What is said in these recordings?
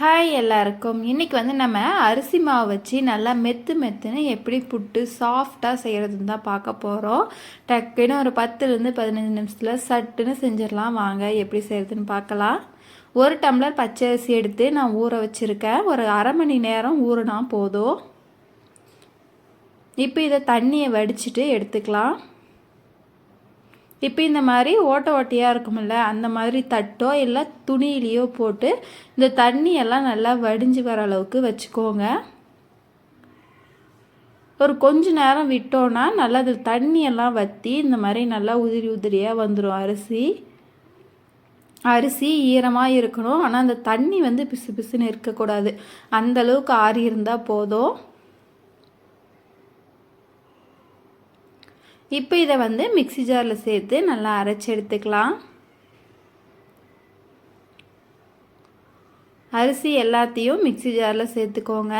Hi எல்லாருக்கும். இன்றைக்கி வந்து நம்ம அரிசி மாவு வச்சு நல்லா மெத்து மெத்துன்னு எப்படி புட்டு சாஃப்டாக செய்கிறதுன்னு தான் பார்க்க போகிறோம் டக்குன்னு ஒரு பத்துலேருந்து பதினஞ்சு நிமிஷத்தில் சட்டுன்னு செஞ்சிடலாம். வாங்க எப்படி செய்கிறதுன்னு பார்க்கலாம். ஒரு டம்ளர் பச்சை அரிசி எடுத்து நான் ஊற வச்சுருக்கேன். ஒரு அரை மணி நேரம் ஊறினா போதும். இப்போ இதை தண்ணியை வடிச்சிட்டு எடுத்துக்கலாம். இப்போ இந்த மாதிரி ஓட்ட ஓட்டையாக இருக்குமில்ல அந்த மாதிரி தட்டோ இல்லை துணியிலையோ போட்டு இந்த தண்ணியெல்லாம் நல்லா வடிஞ்சு வர அளவுக்கு வச்சுக்கோங்க. ஒரு கொஞ்ச நேரம் விட்டோன்னா நல்லா அது தண்ணியெல்லாம் வற்றி இந்த மாதிரி நல்லா உதிரி உதிரியாக வந்துடும் அரிசி. அரிசி ஈரமாக இருக்கணும். ஆனால் அந்த தண்ணி வந்து பிசு பிசுன்னு இருக்கக்கூடாது. அந்தளவுக்கு ஆறி இருந்தால் போதும். இப்போ இதை வந்து மிக்சி ஜாரில் சேர்த்து நல்லா அரைச்சி எடுத்துக்கலாம். அரிசி எல்லாத்தையும் மிக்சி ஜாரில் சேர்த்துக்கோங்க.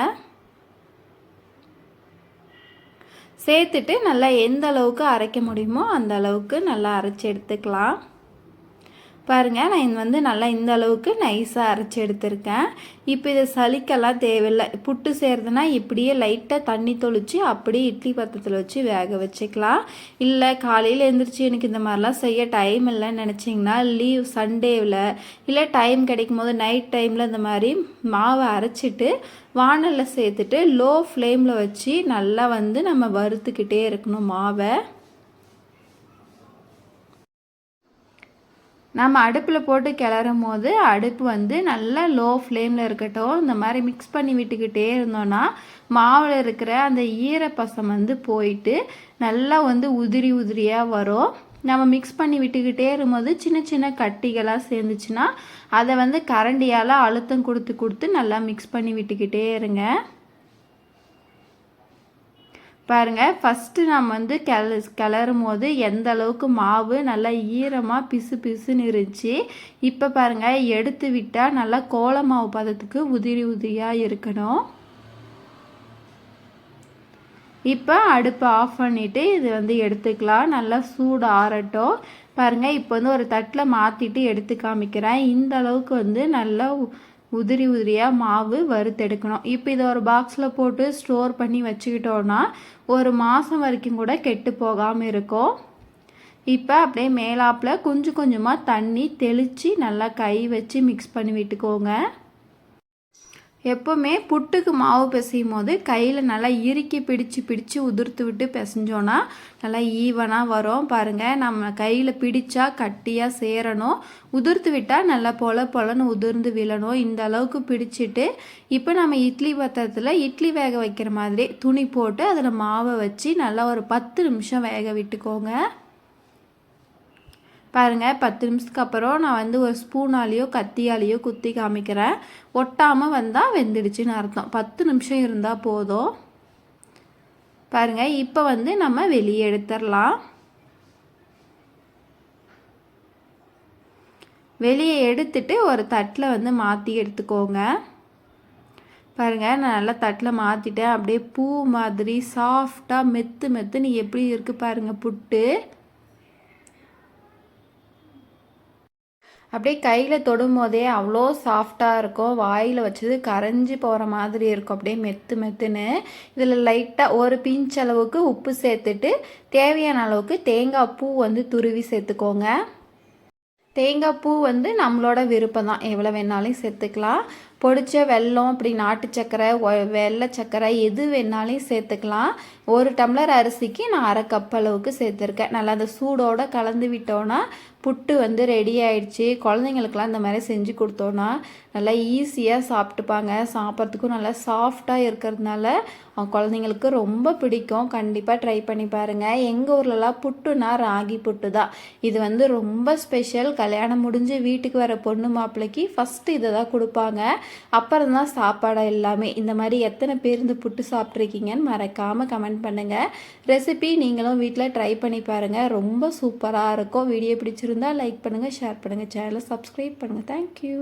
சேர்த்துட்டு நல்லா எந்த அளவுக்கு அரைக்க முடியுமோ அந்த அளவுக்கு நல்லா அரைச்சி எடுத்துக்கலாம். பாருங்கள் நான் இது வந்து நல்லா இந்த அளவுக்கு நைஸாக அரைச்சி எடுத்திருக்கேன். இப்போ இதை சளிக்கெல்லாம் தேவையில்லை. புட்டு செய்கிறதுனா இப்படியே லைட்டாக தண்ணி தொளித்து அப்படியே இட்லி பத்திரத்தில் வச்சு வேக வச்சுக்கலாம். இல்லை காலையில் எழுந்திரிச்சு எனக்கு இந்த மாதிரிலாம் செய்ய டைம் இல்லைன்னு நினச்சிங்கன்னா லீவ் சண்டேவில் இல்லை டைம் கிடைக்கும் போது நைட் டைமில் இந்த மாதிரி மாவை அரைச்சிட்டு வானலில் சேர்த்துட்டு லோ ஃப்ளேமில் வச்சு நல்லா வந்து நம்ம வறுத்துக்கிட்டே இருக்கணும் மாவை. நம்ம அடுப்பில் போட்டு கிளறும் போது அடுப்பு வந்து நல்லா லோ ஃப்ளேமில் இருக்கட்டும் இந்த மாதிரி மிக்ஸ் பண்ணி விட்டுக்கிட்டே இருந்தோன்னா மாவில் இருக்கிற அந்த ஈரப்பசம் வந்து போயிட்டு நல்லா வந்து உதிரி உதிரியாக வரும். நம்ம மிக்ஸ் பண்ணி விட்டுக்கிட்டே இருக்கும்போது சின்ன சின்ன கட்டிகளாக சேர்ந்துச்சுன்னா அதை வந்து கரண்டியால் அழுத்தம் கொடுத்து கொடுத்து நல்லா மிக்ஸ் பண்ணி விட்டுக்கிட்டே இருங்க. பாருங்கள் ஃபஸ்ட்டு நம்ம வந்து கிள கிளறும் போது எந்த அளவுக்கு மாவு நல்லா ஈரமாக பிசு பிசுன்னு இருந்துச்சு இப்போ பாருங்கள் எடுத்து விட்டால் நல்லா கோல மாவு பதத்துக்கு உதிரி உதிரியாக இருக்கணும். இப்போ அடுப்பை ஆஃப் பண்ணிவிட்டு இது வந்து எடுத்துக்கலாம். நல்லா சூடு ஆறட்டும். பாருங்கள் இப்போ வந்து ஒரு தட்டில் மாற்றிட்டு எடுத்து காமிக்கிறேன். இந்த அளவுக்கு வந்து நல்லா உதிரி உதிரியாக மாவு வறுத்தெடுக்கணும். இப்போ இதை ஒரு பாக்ஸில் போட்டு ஸ்டோர் பண்ணி வச்சுக்கிட்டோன்னா ஒரு மாதம் வரைக்கும் கூட கெட்டு போகாமல் இருக்கும். இப்போ அப்படியே மேலாப்பில் கொஞ்சம் கொஞ்சமாக தண்ணி தெளித்து நல்லா கை வச்சு மிக்ஸ் பண்ணி விட்டுக்கோங்க. எப்போவுமே புட்டுக்கு மாவு பிசையும் போது கையில் நல்லா இறுக்கி பிடிச்சு பிடிச்சு உதிர்த்து விட்டு பிசைஞ்சோன்னா நல்லா ஈவனாக வரும். பாருங்கள் நம்ம கையில் பிடிச்சா கட்டியாக சேரணும். உதிர்த்து விட்டால் நல்லா பொல பொலன்னு உதிர்ந்து விழணும். இந்த அளவுக்கு பிடிச்சிட்டு இப்போ நம்ம இட்லி பத்திரத்தில் இட்லி வேக வைக்கிற மாதிரி துணி போட்டு அதில் மாவை வச்சு நல்லா ஒரு பத்து நிமிஷம் வேக விட்டுக்கோங்க. பாருங்கள் பத்து நிமிஷத்துக்கு அப்புறம் நான் வந்து ஒரு ஸ்பூனாலேயோ கத்தியாலேயோ குத்தி காமிக்கிறேன். ஒட்டாமல் வந்தால் வெந்துடுச்சுன்னு அர்த்தம். பத்து நிமிஷம் இருந்தால் போதும். பாருங்கள் இப்போ வந்து நம்ம வெளியே எடுத்துடலாம் வெளியே எடுத்துட்டு ஒரு தட்டில் வந்து மாற்றி எடுத்துக்கோங்க. பாருங்கள் நான் நல்லா தட்டில் மாற்றிட்டேன் அப்படியே பூ மாதிரி சாஃப்டாக மெத்து மெத்துன்னு எப்படி இருக்குது பாருங்கள் புட்டு. அப்படியே கையில் தொடும் போதே அவ்வளோ சாஃப்டாக இருக்கும். வாயில் வச்சது கரைஞ்சி போகிற மாதிரி இருக்கும். அப்படியே மெத்து மெத்துன்னு. இதில் லைட்டாக ஒரு பிஞ்ச் அளவுக்கு உப்பு சேர்த்துட்டு தேவையான அளவுக்கு தேங்காய் பூ வந்து துருவி சேர்த்துக்கோங்க. தேங்காய் பூ வந்து நம்மளோட விருப்பம் தான் எவ்வளோ வேணாலும் சேர்த்துக்கலாம். பொடிச்ச வெல்லம் அப்படி நாட்டு சக்கரை வெள்ளை சக்கரை எது வேணாலும் சேர்த்துக்கலாம். ஒரு டம்ளர் அரிசிக்கு நான் அரை கப் அளவுக்கு சேர்த்துருக்கேன். நல்லா அந்த சூடோடு கலந்து விட்டோன்னா புட்டு வந்து ரெடி ஆயிடுச்சு. குழந்தைங்களுக்கெல்லாம் இந்த மாதிரி செஞ்சு கொடுத்தோன்னா நல்லா ஈஸியாக சாப்பிட்டுப்பாங்க. சாப்பிட்றதுக்கும் நல்லா சாஃப்டாக இருக்கிறதுனால குழந்தைங்களுக்கு ரொம்ப பிடிக்கும். கண்டிப்பாக ட்ரை பண்ணி பாருங்கள் எங்கள் ஊர்லலாம் புட்டுனா ராகி புட்டு தான். இது வந்து ரொம்ப ஸ்பெஷல் கல்யாணம் முடிஞ்சு வீட்டுக்கு வர பொண்ணு மாப்பிள்ளைக்கு ஃபஸ்ட்டு இதை தான் கொடுப்பாங்க. அப்புறம் தான் சாப்பாடாக எல்லாமே. இந்த மாதிரி எத்தனை பேர் இந்த புட்டு சாப்பிட்ருக்கீங்கன்னு மறக்காமல் கமெண்ட் கமெண்ட் பண்ணுங்கள் ரெசிபி நீங்களும் வீட்டில் ட்ரை பண்ணி பாருங்கள் ரொம்ப சூப்பராக இருக்கும். வீடியோ பிடிச்சிருந்தால் லைக் பண்ணுங்கள் ஷேர் பண்ணுங்கள் சேனலை சப்ஸ்கிரைப் பண்ணுங்கள் தேங்க்யூ